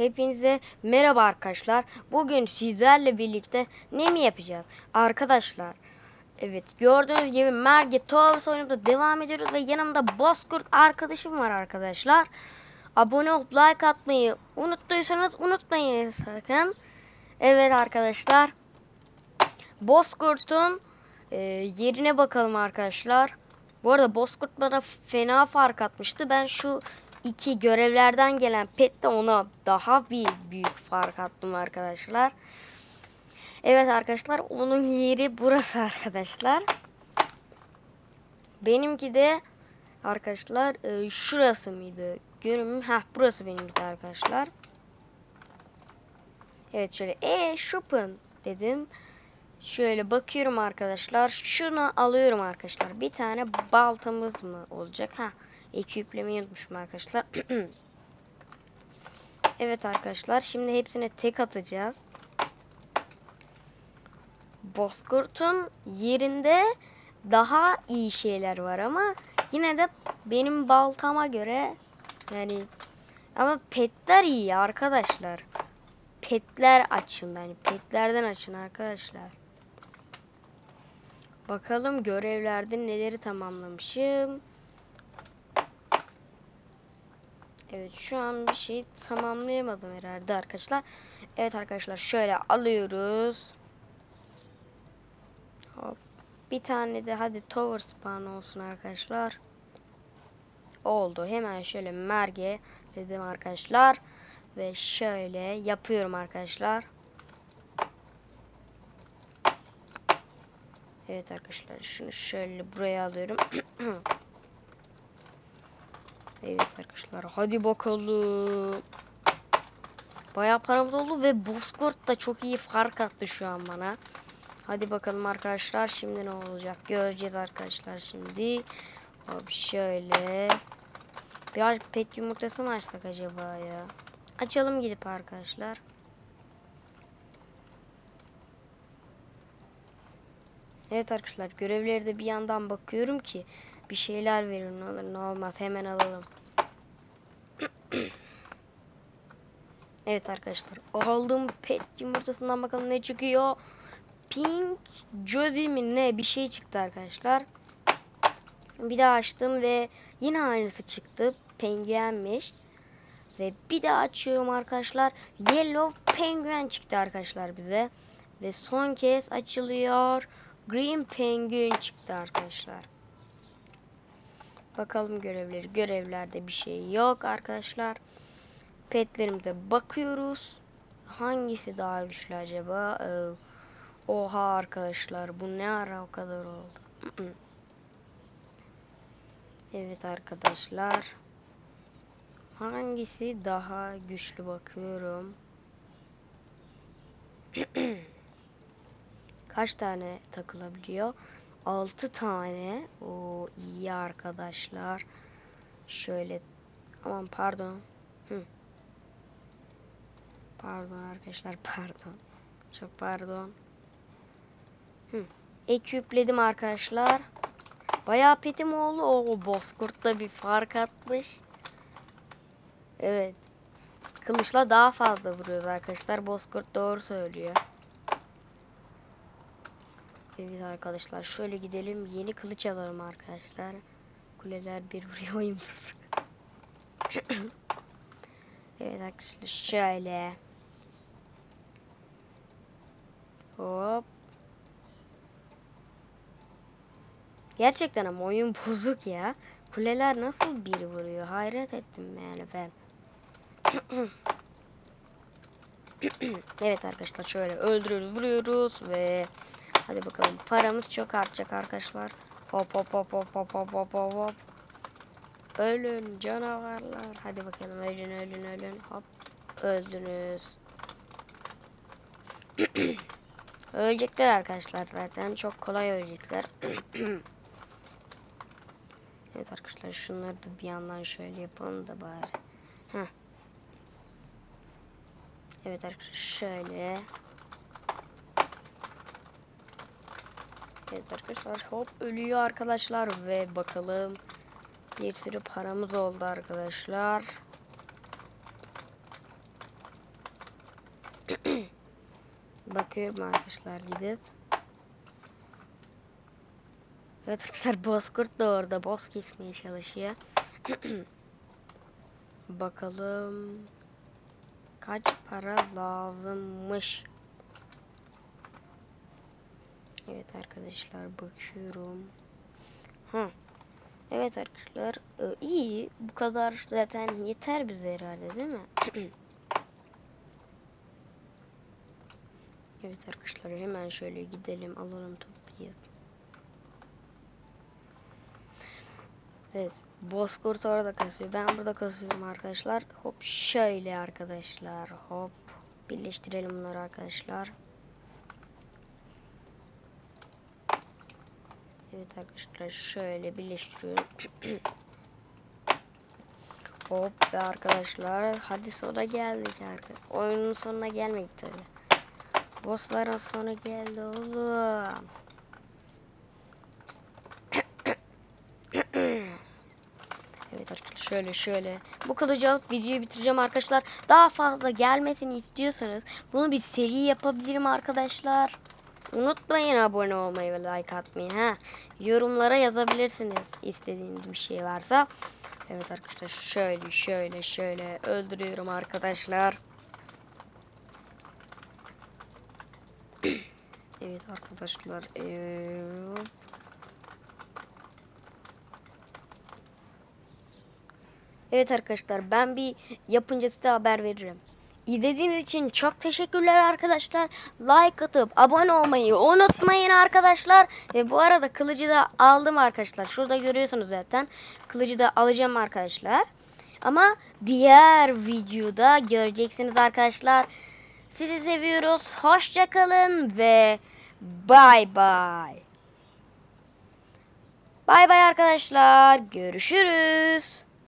Hepinize merhaba arkadaşlar. Bugün sizlerle birlikte ne mi yapacağız? Arkadaşlar Evet gördüğünüz gibi Merge Towers oyununda devam ediyoruz ve yanımda Bozkurt arkadaşım var arkadaşlar. Abone olup like atmayı unuttuysanız unutmayın sakın. Evet arkadaşlar. Bozkurt'un e, yerine bakalım arkadaşlar. Bu arada Bozkurt bana fena fark atmıştı. Ben şu iki görevlerden gelen pette ona daha bir büyük fark attım arkadaşlar. Evet arkadaşlar onun yeri burası arkadaşlar. Benimki de arkadaşlar e, şurası mıydı? Görünüm ha burası benimki de arkadaşlar. Evet şöyle e shopping dedim. Şöyle bakıyorum arkadaşlar. Şunu alıyorum arkadaşlar. Bir tane baltamız mı olacak? Ha, ekiplemeyi unutmuşum arkadaşlar. evet arkadaşlar. Şimdi hepsine tek atacağız. Bozkurt'un yerinde daha iyi şeyler var ama yine de benim baltama göre yani ama petler iyi arkadaşlar. Petler açın yani petlerden açın arkadaşlar. Bakalım görevlerde neleri tamamlamışım. Evet şu an bir şey tamamlayamadım herhalde arkadaşlar. Evet arkadaşlar şöyle alıyoruz. Hop. Bir tane de hadi tower spawn olsun arkadaşlar. Oldu. Hemen şöyle merge dedim arkadaşlar. Ve şöyle yapıyorum arkadaşlar. Evet arkadaşlar şunu şöyle buraya alıyorum. evet arkadaşlar hadi bakalım. Bayağı paramız oldu ve Bozkurt da çok iyi fark attı şu an bana. Hadi bakalım arkadaşlar şimdi ne olacak göreceğiz arkadaşlar şimdi. Hop şöyle. Biraz pet yumurtası mı açsak acaba ya? Açalım gidip arkadaşlar. Evet arkadaşlar görevleri de bir yandan bakıyorum ki bir şeyler verin olur ne olmaz hemen alalım. evet arkadaşlar aldığım pet yumurtasından bakalım ne çıkıyor. Pink Josie mi ne bir şey çıktı arkadaşlar. Bir daha açtım ve yine aynısı çıktı. Penguenmiş. Ve bir daha açıyorum arkadaşlar. Yellow Penguin çıktı arkadaşlar bize. Ve son kez açılıyor. Green Penguin çıktı arkadaşlar. Bakalım görevleri. Görevlerde bir şey yok arkadaşlar. Petlerimize bakıyoruz. Hangisi daha güçlü acaba? Ee, oha arkadaşlar. Bu ne ara o kadar oldu? evet arkadaşlar. Hangisi daha güçlü bakıyorum. Kaç tane takılabiliyor? 6 tane. O iyi arkadaşlar. Şöyle aman pardon. Hı. Pardon arkadaşlar pardon. Çok pardon. Hı. Ekipledim arkadaşlar. Bayağı petim oldu. O Bozkurt'ta bir fark atmış. Evet. Kılıçla daha fazla vuruyoruz arkadaşlar. Bozkurt doğru söylüyor. Evet arkadaşlar şöyle gidelim. Yeni kılıç alalım arkadaşlar. Kuleler bir vuruyor evet arkadaşlar şöyle. Hop. Gerçekten ama oyun bozuk ya. Kuleler nasıl bir vuruyor? Hayret ettim yani ben. evet arkadaşlar şöyle öldürüyoruz vuruyoruz ve hadi bakalım paramız çok artacak arkadaşlar. Hop hop hop hop hop hop hop hop. Ölün canavarlar. Hadi bakalım ölün ölün ölün. Hop öldünüz. Ölecekler arkadaşlar zaten. Çok kolay ölecekler. evet arkadaşlar şunları da bir yandan şöyle yapalım da bari. Heh. Evet arkadaşlar şöyle. Evet arkadaşlar hop ölüyor arkadaşlar ve bakalım bir sürü paramız oldu arkadaşlar. Bakıyorum arkadaşlar gidip. Evet arkadaşlar Bozkurt da orada. Boz kesmeye çalışıyor. Bakalım. Kaç para lazımmış. Evet arkadaşlar bakıyorum. Ha. Evet arkadaşlar e, iyi bu kadar zaten yeter bize herhalde değil mi? evet arkadaşlar hemen şöyle gidelim alalım toplayıp. Evet Bozkurt orada kasıyor. Ben burada kasıyorum arkadaşlar. Hop şöyle arkadaşlar. Hop birleştirelim bunları arkadaşlar. Evet arkadaşlar şöyle birleştiriyorum. Hop be arkadaşlar. Hadi sonra geldik arkadaşlar. Oyunun sonuna gelmedik tabi. Bossların sonu geldi oğlum. Evet arkadaşlar şöyle şöyle. Bu kılıcı alıp videoyu bitireceğim arkadaşlar. Daha fazla gelmesini istiyorsanız bunu bir seri yapabilirim arkadaşlar. Unutmayın abone olmayı ve like atmayı. Ha. Yorumlara yazabilirsiniz istediğiniz bir şey varsa. Evet arkadaşlar şöyle şöyle şöyle öldürüyorum arkadaşlar. evet arkadaşlar. Ee... Evet arkadaşlar ben bir yapınca size haber veririm. İzlediğiniz için çok teşekkürler arkadaşlar. Like atıp abone olmayı unutmayın arkadaşlar. Ve bu arada kılıcı da aldım arkadaşlar. Şurada görüyorsunuz zaten. Kılıcı da alacağım arkadaşlar. Ama diğer videoda göreceksiniz arkadaşlar. Sizi seviyoruz. Hoşçakalın ve bay bay. Bay bay arkadaşlar. Görüşürüz.